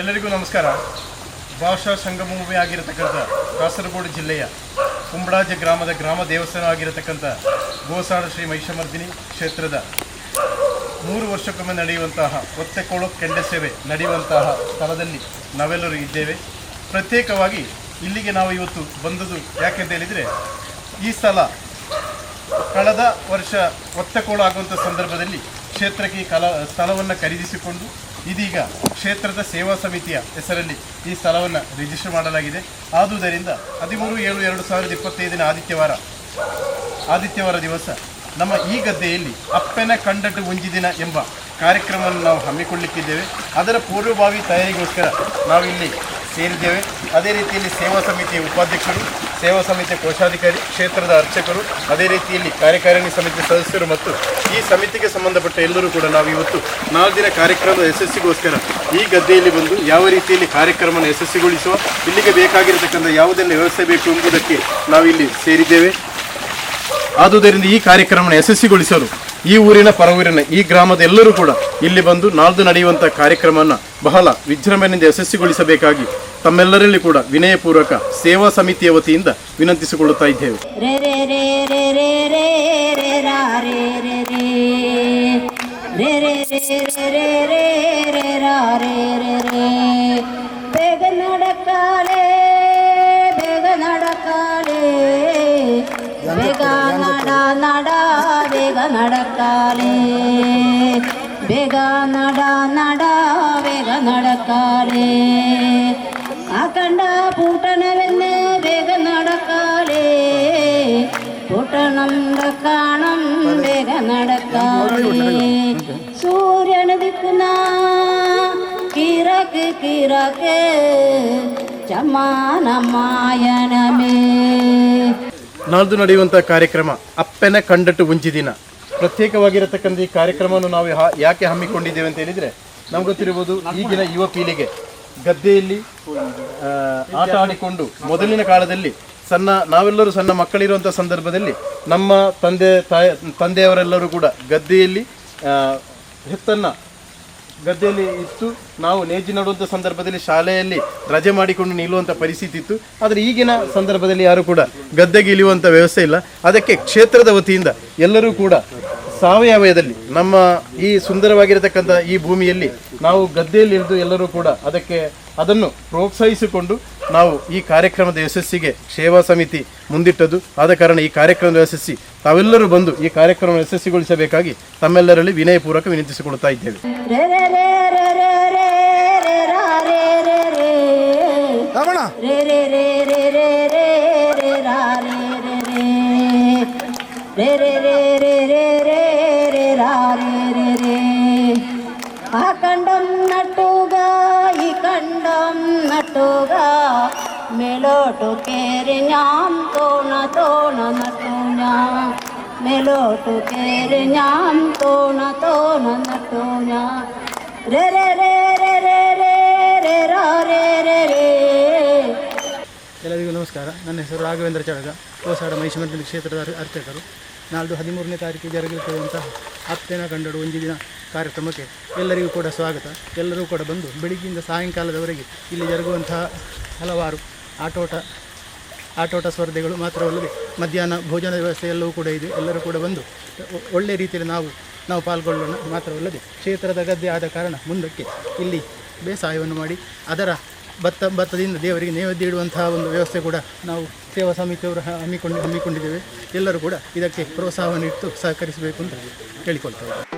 ಎಲ್ಲರಿಗೂ ನಮಸ್ಕಾರ. ಭಾಷಾ ಸಂಗಮಭೂಮಿ ಆಗಿರತಕ್ಕಂಥ ಕಾಸರಗೋಡು ಜಿಲ್ಲೆಯ ಕುಂಬಳಾಜ ಗ್ರಾಮದ ಗ್ರಾಮ ದೇವಸ್ಥಾನ ಆಗಿರತಕ್ಕಂಥ ಗೋಸಾಡ ಶ್ರೀ ಮಹಿಷಮರ್ದಿನಿ ಕ್ಷೇತ್ರದ ಮೂರು ವರ್ಷಕ್ಕೊಮ್ಮೆ ನಡೆಯುವಂತಹ ಒತ್ತೆಕೋಳು ಕೆಂಡ ಸೇವೆ ನಡೆಯುವಂತಹ ಸ್ಥಳದಲ್ಲಿ ನಾವೆಲ್ಲರೂ ಇದ್ದೇವೆ. ಪ್ರತ್ಯೇಕವಾಗಿ ಇಲ್ಲಿಗೆ ನಾವು ಇವತ್ತು ಬಂದದ್ದು ಯಾಕೆಂತ ಹೇಳಿದರೆ, ಈ ಸ್ಥಳ ಕಳೆದ ವರ್ಷ ಒತ್ತೆಕೋಳು ಆಗುವಂಥ ಸಂದರ್ಭದಲ್ಲಿ ಕ್ಷೇತ್ರಕ್ಕೆ ಕಲ ಕಲಾ ಸ್ಥಳವನ್ನು ಖರೀದಿಸಿಕೊಂಡು ಇದೀಗ ಕ್ಷೇತ್ರದ ಸೇವಾ ಸಮಿತಿಯ ಹೆಸರಲ್ಲಿ ಈ ಸ್ಥಳವನ್ನು ರಿಜಿಸ್ಟರ್ ಮಾಡಲಾಗಿದೆ. ಆದುದರಿಂದ ಹದಿಮೂರು ಏಳು ಎರಡು ಸಾವಿರದ ಇಪ್ಪತ್ತೈದಿನ ಆದಿತ್ಯವಾರ ಆದಿತ್ಯವಾರ ದಿವಸ ನಮ್ಮ ಈ ಗದ್ದೆಯಲ್ಲಿ ಅಪ್ಪನ ಕಂಡಟ್ಟು ಮುಂಜಿದಿನ ಎಂಬ ಕಾರ್ಯಕ್ರಮವನ್ನು ನಾವು ಹಮ್ಮಿಕೊಳ್ಳಿಕ್ಕಿದ್ದೇವೆ. ಅದರ ಪೂರ್ವಭಾವಿ ತಯಾರಿಗೋಸ್ಕರ ನಾವಿಲ್ಲಿ ಸೇರಿದ್ದೇವೆ. ಅದೇ ರೀತಿಯಲ್ಲಿ ಸೇವಾ ಸಮಿತಿಯ ಉಪಾಧ್ಯಕ್ಷರು, ಸೇವಾ ಸಮಿತಿಯ ಕೋಶಾಧಿಕಾರಿ, ಕ್ಷೇತ್ರದ ಅರ್ಚಕರು, ಅದೇ ರೀತಿಯಲ್ಲಿ ಕಾರ್ಯಕಾರಿಣಿ ಸಮಿತಿ ಸದಸ್ಯರು ಮತ್ತು ಈ ಸಮಿತಿಗೆ ಸಂಬಂಧಪಟ್ಟ ಎಲ್ಲರೂ ಕೂಡ ನಾವು ಇವತ್ತು ನಾಲ್ಕು ದಿನ ಕಾರ್ಯಕ್ರಮದ ಯಶಸ್ಸಿಗೋಸ್ಕರ ಈ ಗದ್ದೆಯಲ್ಲಿ ಬಂದು ಯಾವ ರೀತಿಯಲ್ಲಿ ಕಾರ್ಯಕ್ರಮವನ್ನು ಯಶಸ್ವಿಗೊಳಿಸುವ ಇಲ್ಲಿಗೆ ಬೇಕಾಗಿರತಕ್ಕಂಥ ಯಾವುದೆಲ್ಲ ವ್ಯವಸ್ಥೆ ಬೇಕು ಎಂಬುದಕ್ಕೆ ನಾವಿಲ್ಲಿ ಸೇರಿದ್ದೇವೆ. ಆದುದರಿಂದ ಈ ಕಾರ್ಯಕ್ರಮವನ್ನು ಯಶಸ್ವಿಗೊಳಿಸಲು ಈ ಊರಿನ ಪರವೂರಿನ ಈ ಗ್ರಾಮದ ಎಲ್ಲರೂ ಕೂಡ ಇಲ್ಲಿ ಬಂದು ನಾಳ್ದು ನಡೆಯುವಂಥ ಕಾರ್ಯಕ್ರಮವನ್ನು ಬಹಳ ವಿಜೃಂಭಣೆಯಿಂದ ಯಶಸ್ವಿಗೊಳಿಸಬೇಕಾಗಿ ತಮ್ಮೆಲ್ಲರಲ್ಲಿ ಕೂಡ ವಿನಯಪೂರ್ವಕ ಸೇವಾ ಸಮಿತಿಯ ವತಿಯಿಂದ ವಿನಂತಿಸಿಕೊಳ್ಳುತ್ತಾ ಇದ್ದೇವೆ ರೇ ರೇ ರೇ ರೇ വേഗ നട നട വേഗ നടക്കാലേ. ಬೇಗ ನಡ ನಡ ಬೇಗ നടക്കാലേ. ആക്കണ്ട പൂട്ടണമെന്ന് വേഗ നടക്കാലേ. പൂട്ടണം കാണണം വേഗ നടക്കാലേ. സൂര്യന് ദിക്കുന്ന കിറക്ക് കിറക്ക് ചമാനമായനമേ ನಾಳ್ದು ನಡೆಯುವಂಥ ಕಾರ್ಯಕ್ರಮ ಅಪ್ಪನ ಕಂಡಟ್ಟು ಉಂಜಿದಿನ ಪ್ರತ್ಯೇಕವಾಗಿರತಕ್ಕಂಥ ಈ ಕಾರ್ಯಕ್ರಮವನ್ನು ನಾವು ಯಾಕೆ ಹಮ್ಮಿಕೊಂಡಿದ್ದೇವೆ ಅಂತ ಹೇಳಿದರೆ, ನಮ್ಗೆ ಗೊತ್ತಿರ್ಬೋದು ಈಗಿನ ಯುವ ಪೀಳಿಗೆ ಗದ್ದೆಯಲ್ಲಿ ಆಟ ಆಡಿಕೊಂಡು ಮೊದಲಿನ ಕಾಲದಲ್ಲಿ ಸಣ್ಣ ನಾವೆಲ್ಲರೂ ಸಣ್ಣ ಮಕ್ಕಳಿರುವಂಥ ಸಂದರ್ಭದಲ್ಲಿ ನಮ್ಮ ತಂದೆ, ತಾಯ ತಂದೆಯವರೆಲ್ಲರೂ ಕೂಡ ಗದ್ದೆಯಲ್ಲಿ ಹೆತ್ತನ್ನು ಗದ್ದೆಯಲ್ಲಿ ಇತ್ತು. ನಾವು ನೇಜಿ ನಡುವಂಥ ಸಂದರ್ಭದಲ್ಲಿ ಶಾಲೆಯಲ್ಲಿ ರಜೆ ಮಾಡಿಕೊಂಡು ನಿಲ್ಲುವಂಥ ಪರಿಸ್ಥಿತಿ ಇತ್ತು. ಆದರೆ ಈಗಿನ ಸಂದರ್ಭದಲ್ಲಿ ಯಾರು ಕೂಡ ಗದ್ದೆಗೆ ಇಳಿಯುವಂಥ ವ್ಯವಸ್ಥೆ ಇಲ್ಲ. ಅದಕ್ಕೆ ಕ್ಷೇತ್ರದ ವತಿಯಿಂದ ಎಲ್ಲರೂ ಕೂಡ ಸಾವಯವದಲ್ಲಿ ನಮ್ಮ ಈ ಸುಂದರವಾಗಿರತಕ್ಕಂಥ ಈ ಭೂಮಿಯಲ್ಲಿ ನಾವು ಗದ್ದೆಯಲ್ಲಿ ಇಳಿದು ಎಲ್ಲರೂ ಕೂಡ ಅದಕ್ಕೆ ಅದನ್ನು ಪ್ರೋತ್ಸಾಹಿಸಿಕೊಂಡು ನಾವು ಈ ಕಾರ್ಯಕ್ರಮದ ಯಶಸ್ಸಿಗೆ ಸೇವಾ ಸಮಿತಿ ಮುಂದಿಟ್ಟದು ಆದ ಕಾರಣ ಈ ಕಾರ್ಯಕ್ರಮದ ಯಶಸ್ಸಿ ತಾವೆಲ್ಲರೂ ಬಂದು ಈ ಕಾರ್ಯಕ್ರಮ ಯಶಸ್ವಿಗೊಳಿಸಬೇಕಾಗಿ ತಮ್ಮೆಲ್ಲರಲ್ಲಿ ವಿನಯಪೂರ್ವಕ ವಿನಂತಿಸಿಕೊಳ್ತಾ ಇದ್ದೇವೆ ರೇ ರೇ ರೇ ರೇ ರೇ രാഗേരേ ആ കണ്ടം നട്ടുക ഈ കണ്ടം നട്ടുക. മേലോട്ടു കയറി ഞാൻ തോണ തോണ നട്ടു ഞാൻ. മേലോട്ടു കയറി ഞാൻ തോണ തോണ നട്ടു ഞാൻ. രേ രേ രേ രേ രേ രേ രേ രോ രേ രേ രേ. ಎಲ್ಲರಿಗೂ ನಮಸ್ಕಾರ ನನ್ನ ಹೆಸರು ರಾಘವೇಂದ್ರ ಚಳಗ ಕೋಸಾಡ ಮೈಸೂರಿನಲ್ಲಿ ಕ್ಷೇತ್ರದ ಅರ್ಚಕರು. ನಾಳ್ದು ಹದಿಮೂರನೇ ತಾರೀಕು ಜರುಗಿರುತ್ತಿರುವಂತಹ ಹತ್ತೇನ ಕಂಡಡು ಒಂದು ದಿನ ಕಾರ್ಯಕ್ರಮಕ್ಕೆ ಎಲ್ಲರಿಗೂ ಕೂಡ ಸ್ವಾಗತ. ಎಲ್ಲರೂ ಕೂಡ ಬಂದು ಬೆಳಿಗ್ಗೆಯಿಂದ ಸಾಯಂಕಾಲದವರೆಗೆ ಇಲ್ಲಿ ಜರುಗುವಂತಹ ಹಲವಾರು ಆಟೋಟ ಆಟೋಟ ಸ್ಪರ್ಧೆಗಳು ಮಾತ್ರವಲ್ಲದೆ ಮಧ್ಯಾಹ್ನ ಭೋಜನ ವ್ಯವಸ್ಥೆ ಎಲ್ಲವೂ ಕೂಡ ಇದೆ. ಎಲ್ಲರೂ ಕೂಡ ಬಂದು ಒಳ್ಳೆಯ ರೀತಿಯಲ್ಲಿ ನಾವು ನಾವು ಪಾಲ್ಗೊಳ್ಳೋಣ ಮಾತ್ರವಲ್ಲದೆ ಕ್ಷೇತ್ರದ ಗದ್ದೆ ಆದ ಕಾರಣ ಮುಂದಕ್ಕೆ ಇಲ್ಲಿ ಬೇಸಾಯವನ್ನು ಮಾಡಿ ಅದರ ಭತ್ತ ಭತ್ತದಿಂದ ದೇವರಿಗೆ ನೈವೇದ್ಯ ಇಡುವಂತಹ ಒಂದು ವ್ಯವಸ್ಥೆ ಕೂಡ ನಾವು ಸೇವಾ ಸಮಿತಿಯವರು ಹಮ್ಮಿಕೊಂಡು ಹಮ್ಮಿಕೊಂಡಿದ್ದೇವೆ. ಎಲ್ಲರೂ ಕೂಡ ಇದಕ್ಕೆ ಪ್ರೋತ್ಸಾಹವನ್ನು ಇಟ್ಟು ಸಹಕರಿಸಬೇಕು ಅಂತ ಕೇಳಿಕೊಳ್ತೇವೆ